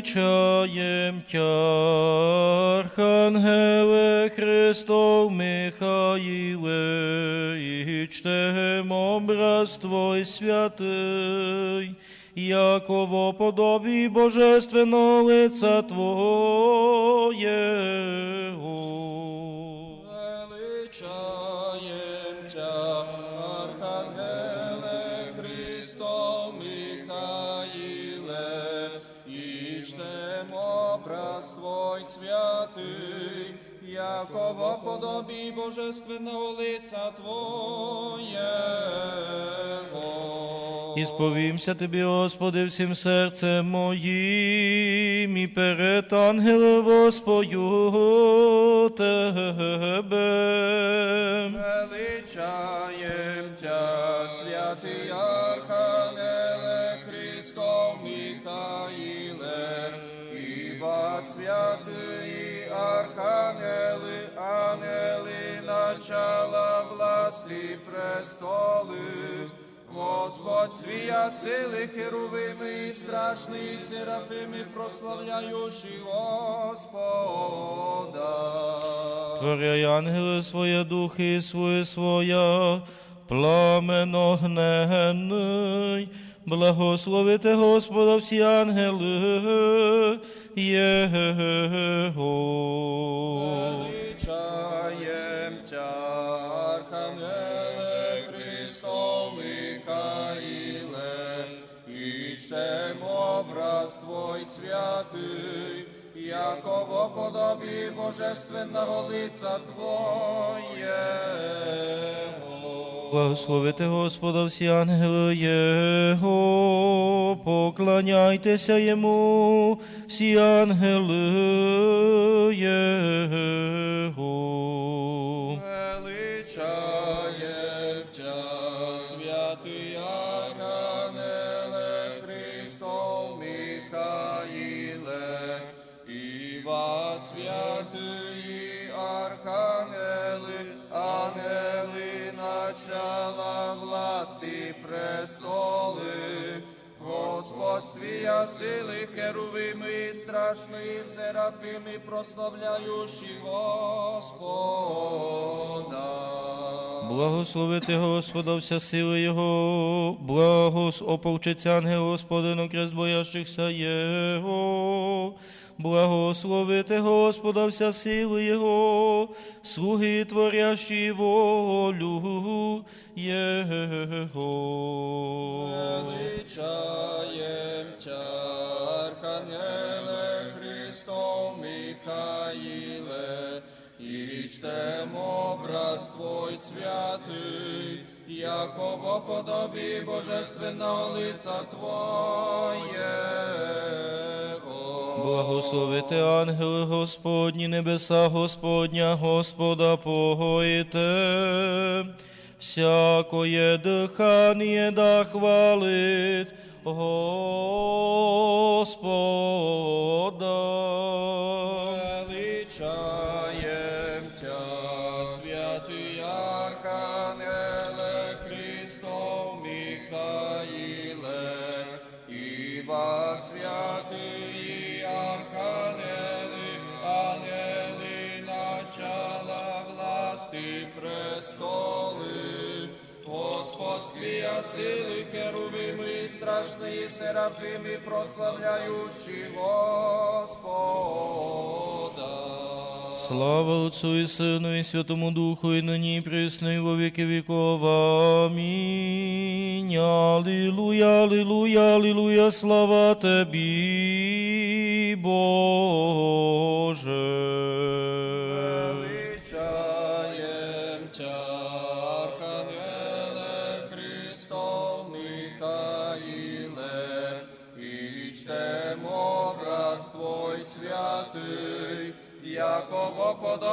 Величаєм тя, Архангеле Христов Михаїле, і чтем образ Твой святий, яково подобі божественного лица Твоєго. Яково подобі божественного лиця Твоєго. І сповімся Тобі, Господи, всім серцем моїм, і перед ангелом воспою Тебе. Величаєм Тя, святий Архангеле Христов Михаїле, Іба святий престоли, Господь свія сили херувими і страшний серафими, прославляючи Господа. Творяй ангели своє духи, своє своя, пламено гненний, благословите Господа всі ангели Його. І образ Твой святий, яково подобі божественного лиця Твоєго. Благословите Господа всі ангели Його, поклоняйтеся Йому, всі ангели Його. Іва святий Архангели, ангели начала власти престоли, Господь твія сили херувими, страшний серафими, прославляючи Господа. Благословити Господа вся сила Його, благос оповчиться ангел Господину крест боящихся Його. Благословити Господа вся сила Його, слуги творящі волю Його. Величаєм Тя, Архангеле Христов Михаїле, і чтем образ Твой святий, яково подобі божественного лиця Твоєго. Благословити ангели Господні, небеса Господня, Господа погоїте, всякоє дихання да хвалить Господа. Іва святий Архангели, ангели начала власти престоли, Господь свія сили херувими, страшний серафими, прославляючи Господа. Слава Отцу і Сину, і Святому Духу, і нині, і і во віки віков. Амінь. Алілуя, алілуя, алілуя, слава Тобі, Боже. Величаєм Тя, Архангеле Христов Михаїле, і чтем образ Твой святий, якого подобає